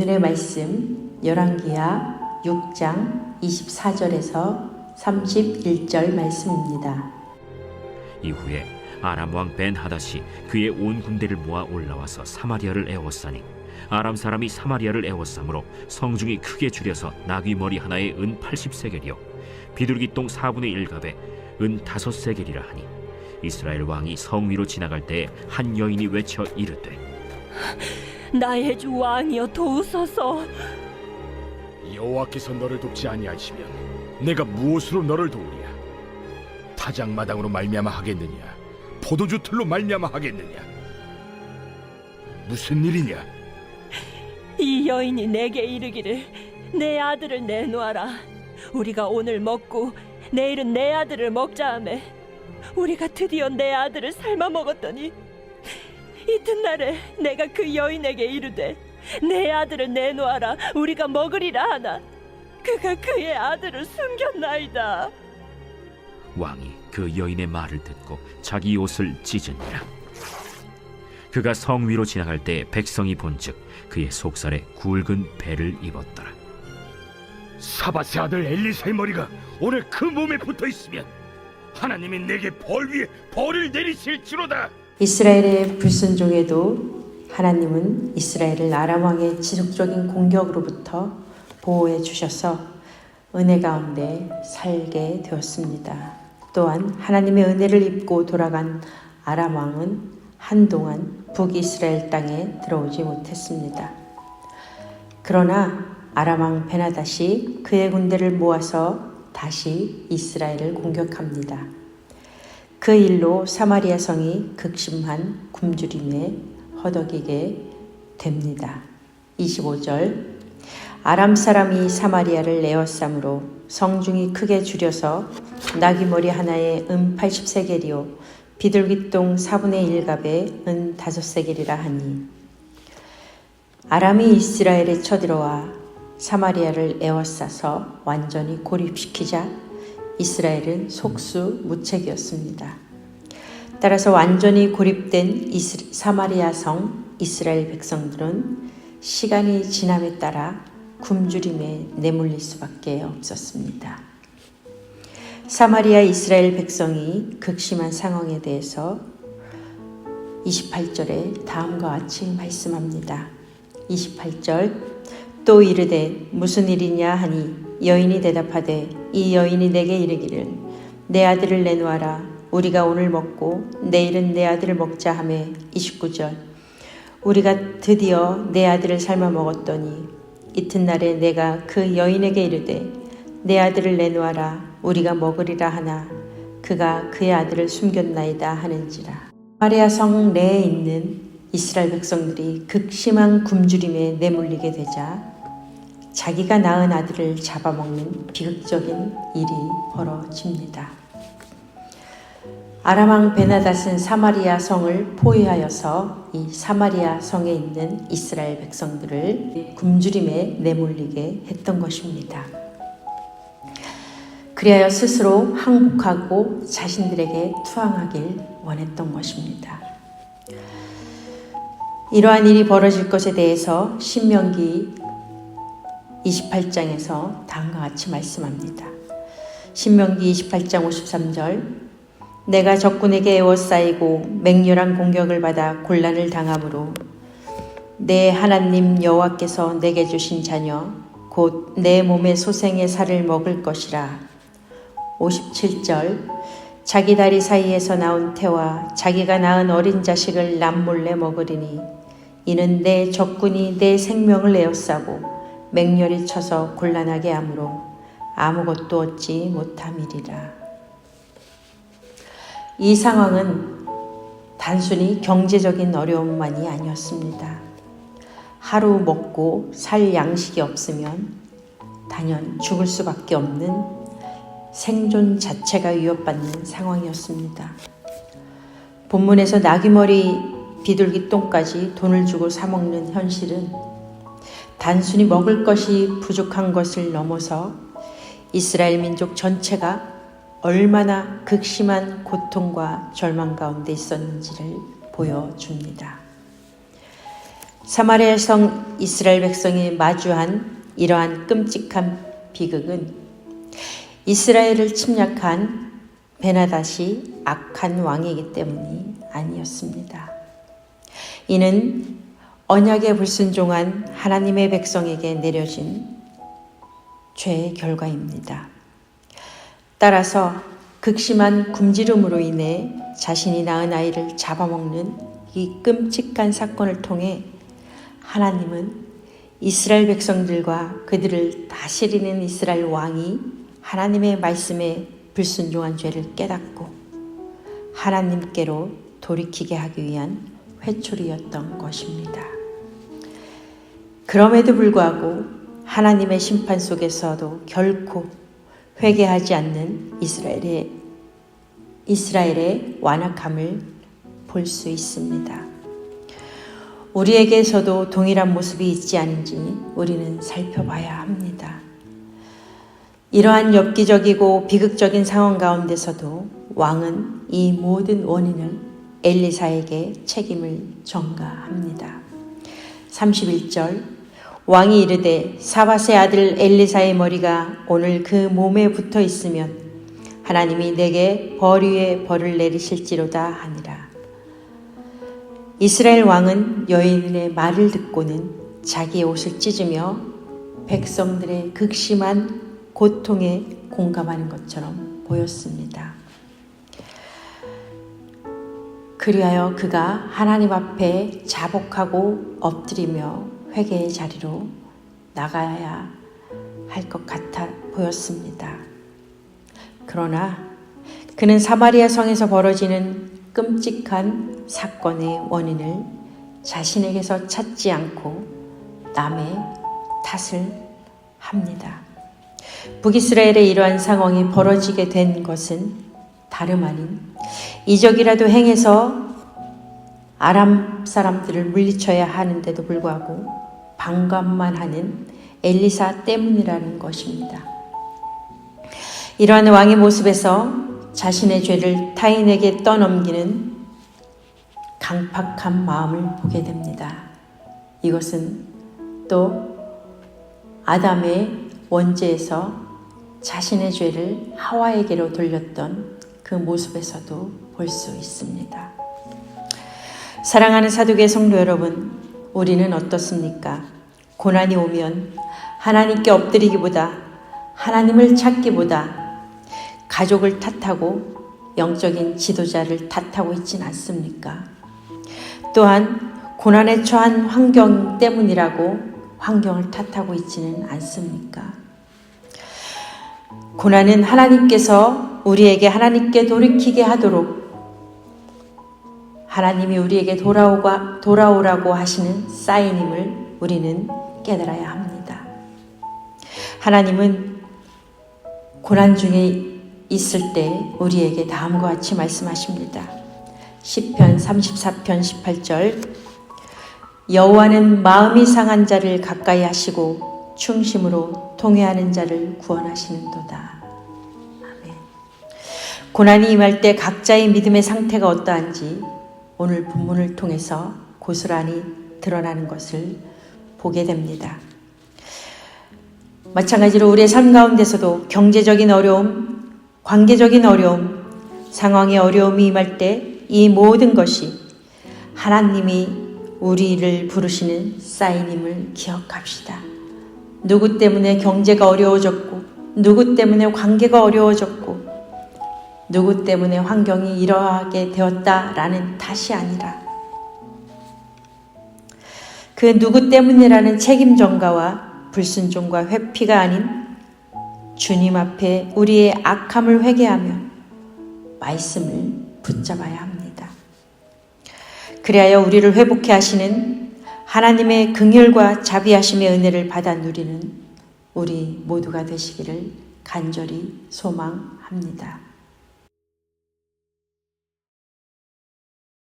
오늘의 말씀 열왕기하 6장 24절에서 31절 말씀입니다. 이후에 아람 왕 벤 하닷이 그의 온 군대를 모아 올라와서 사마리아를 에워싸니 아람 사람이 사마리아를 에워싸므로 성중이 크게 줄여서 나귀 머리 하나에 은 80세겔이요 비둘기 똥 4분의 1갑에 은 5세겔이라 하니 이스라엘 왕이 성 위로 지나갈 때에 한 여인이 외쳐 이르되 나의 주 왕이여 도우소서. 여호와께서 너를 돕지 아니하시면 내가 무엇으로 너를 도우랴 타작 마당으로 말미암아 하겠느냐? 포도주 틀로 말미암아 하겠느냐? 무슨 일이냐? 이 여인이 내게 이르기를 내 아들을 내놓아라. 우리가 오늘 먹고 내일은 내 아들을 먹자 하매 우리가 드디어 내 아들을 삶아 먹었더니 이튿날에 내가 그 여인에게 이르되 내 아들을 내놓아라. 우리가 먹으리라 하나. 그가 그의 아들을 숨겼나이다. 왕이 그 여인의 말을 듣고 자기 옷을 찢으니라. 그가 성 위로 지나갈 때 백성이 본즉 그의 속살에 굵은 배를 입었더라. 사바세 아들 엘리사의 머리가 오늘 그 몸에 붙어 있으면 하나님이 내게 벌 위에 벌을 내리실지로다 이스라엘의 불순종에도 하나님은 이스라엘을 아람 왕의 지속적인 공격으로부터 보호해 주셔서 은혜 가운데 살게 되었습니다. 또한 하나님의 은혜를 입고 돌아간 아람 왕은 한동안 북이스라엘 땅에 들어오지 못했습니다. 그러나 아람 왕 베나다시 그의 군대를 모아서 다시 이스라엘을 공격합니다. 그 일로 사마리아 성이 극심한 굶주림에 허덕이게 됩니다. 25절. 아람 사람이 사마리아를 에워싸므로 성중이 크게 줄여서 나귀 머리 하나에 은 80세겔이요. 비둘기똥 4분의 1갑에 은 5세겔이라 하니. 아람이 이스라엘에 쳐들어와 사마리아를 에워싸서 완전히 고립시키자 이스라엘은 속수 무책이었습니다. 따라서 완전히 고립된 사마리아 성 이스라엘 백성들은 시간이 지남에 따라 굶주림에 내몰릴 수밖에 없었습니다. 사마리아 이스라엘 백성이 극심한 상황에 대해서 28절에 다음과 같이 말씀합니다. 28절 또 이르되 무슨 일이냐 하니 여인이 대답하되 이 여인이 내게 이르기를 내 아들을 내놓아라. 우리가 오늘 먹고 내일은 내 아들을 먹자 하매 29절. 우리가 드디어 내 아들을 삶아 먹었더니 이튿날에 내가 그 여인에게 이르되 내 아들을 내놓아라. 우리가 먹으리라 하나 그가 그의 아들을 숨겼나이다 하는지라. 마리아 성 내에 있는 이스라엘 백성들이 극심한 굶주림에 내몰리게 되자 자기가 낳은 아들을 잡아먹는 비극적인 일이 벌어집니다. 아람왕 베나닷은 사마리아 성을 포위하여서 이 사마리아 성에 있는 이스라엘 백성들을 굶주림에 내몰리게 했던 것입니다. 그리하여 스스로 항복하고 자신들에게 투항하길 원했던 것입니다. 이러한 일이 벌어질 것에 대해서 신명기 28장에서 다음과 같이 말씀합니다. 신명기 28장 53절. 내가 적군에게 에워싸이고 맹렬한 공격을 받아 곤란을 당함으로 내 하나님 여호와께서 내게 주신 자녀 곧 내 몸의 소생의 살을 먹을 것이라. 57절. 자기 다리 사이에서 나온 태와 자기가 낳은 어린 자식을 남몰래 먹으리니 이는 내 적군이 내 생명을 에워싸고 맹렬히 쳐서 곤란하게 하므로 아무것도 얻지 못함이리라. 이 상황은 단순히 경제적인 어려움만이 아니었습니다. 하루 먹고 살 양식이 없으면 단연 죽을 수밖에 없는 생존 자체가 위협받는 상황이었습니다. 본문에서 나귀머리 비둘기 똥까지 돈을 주고 사먹는 현실은 단순히 먹을 것이 부족한 것을 넘어서 이스라엘 민족 전체가 얼마나 극심한 고통과 절망 가운데 있었는지를 보여줍니다. 사마리아 성 이스라엘 백성이 마주한 이러한 끔찍한 비극은 이스라엘을 침략한 베나닷이 악한 왕이기 때문이 아니었습니다. 이는 언약에 불순종한 하나님의 백성에게 내려진 죄의 결과입니다. 따라서 극심한 굶주림으로 인해 자신이 낳은 아이를 잡아먹는 이 끔찍한 사건을 통해 하나님은 이스라엘 백성들과 그들을 다스리는 이스라엘 왕이 하나님의 말씀에 불순종한 죄를 깨닫고 하나님께로 돌이키게 하기 위한 회초리였던 것입니다. 그럼에도 불구하고 하나님의 심판 속에서도 결코 회개하지 않는 이스라엘의 이스라엘의 완악함을 볼 수 있습니다. 우리에게서도 동일한 모습이 있지 않은지 우리는 살펴봐야 합니다. 이러한 엽기적이고 비극적인 상황 가운데서도 왕은 이 모든 원인을 엘리사에게 책임을 전가합니다. 31절 왕이 이르되 사바세 아들 엘리사의 머리가 오늘 그 몸에 붙어 있으면 하나님이 내게 벌 위에 벌을 내리실지로다 하니라. 이스라엘 왕은 여인의 말을 듣고는 자기의 옷을 찢으며 백성들의 극심한 고통에 공감하는 것처럼 보였습니다. 그리하여 그가 하나님 앞에 자복하고 엎드리며 회개의 자리로 나가야 할 것 같아 보였습니다. 그러나 그는 사마리아 성에서 벌어지는 끔찍한 사건의 원인을 자신에게서 찾지 않고 남의 탓을 합니다. 북이스라엘의 이러한 상황이 벌어지게 된 것은 다름 아닌 이적이라도 행해서 아람 사람들을 물리쳐야 하는데도 불구하고 방관만 하는 엘리사 때문이라는 것입니다. 이러한 왕의 모습에서 자신의 죄를 타인에게 떠넘기는 강팍한 마음을 보게 됩니다. 이것은 또 아담의 원죄에서 자신의 죄를 하와에게로 돌렸던 그 모습에서도 볼 수 있습니다. 사랑하는 사두개 성도 여러분, 우리는 어떻습니까? 고난이 오면 하나님께 엎드리기보다 하나님을 찾기보다 가족을 탓하고 영적인 지도자를 탓하고 있진 않습니까? 또한 고난에 처한 환경 때문이라고 환경을 탓하고 있지는 않습니까? 고난은 하나님께서 우리에게 하나님께 돌이키게 하도록 하나님이 우리에게 돌아오가, 돌아오라고 하시는 사인임을 우리는 깨달아야 합니다. 하나님은 고난 중에 있을 때 우리에게 다음과 같이 말씀하십니다. 10편 34편 18절 여호와는 마음이 상한 자를 가까이 하시고 충심으로 통회하는 자를 구원하시는도다. 아멘. 고난이 임할 때 각자의 믿음의 상태가 어떠한지 오늘 본문을 통해서 고스란히 드러나는 것을 보게 됩니다. 마찬가지로 우리의 삶 가운데서도 경제적인 어려움, 관계적인 어려움, 상황의 어려움이 임할 때 이 모든 것이 하나님이 우리를 부르시는 사인임을 기억합시다. 누구 때문에 경제가 어려워졌고, 누구 때문에 관계가 어려워졌고, 누구 때문에 환경이 이러하게 되었다라는 탓이 아니라 그 누구 때문이라는 책임 전가와 불순종과 회피가 아닌 주님 앞에 우리의 악함을 회개하며 말씀을 붙잡아야 합니다. 그리하여 우리를 회복해 하시는 하나님의 긍휼과 자비하심의 은혜를 받아 누리는 우리 모두가 되시기를 간절히 소망합니다.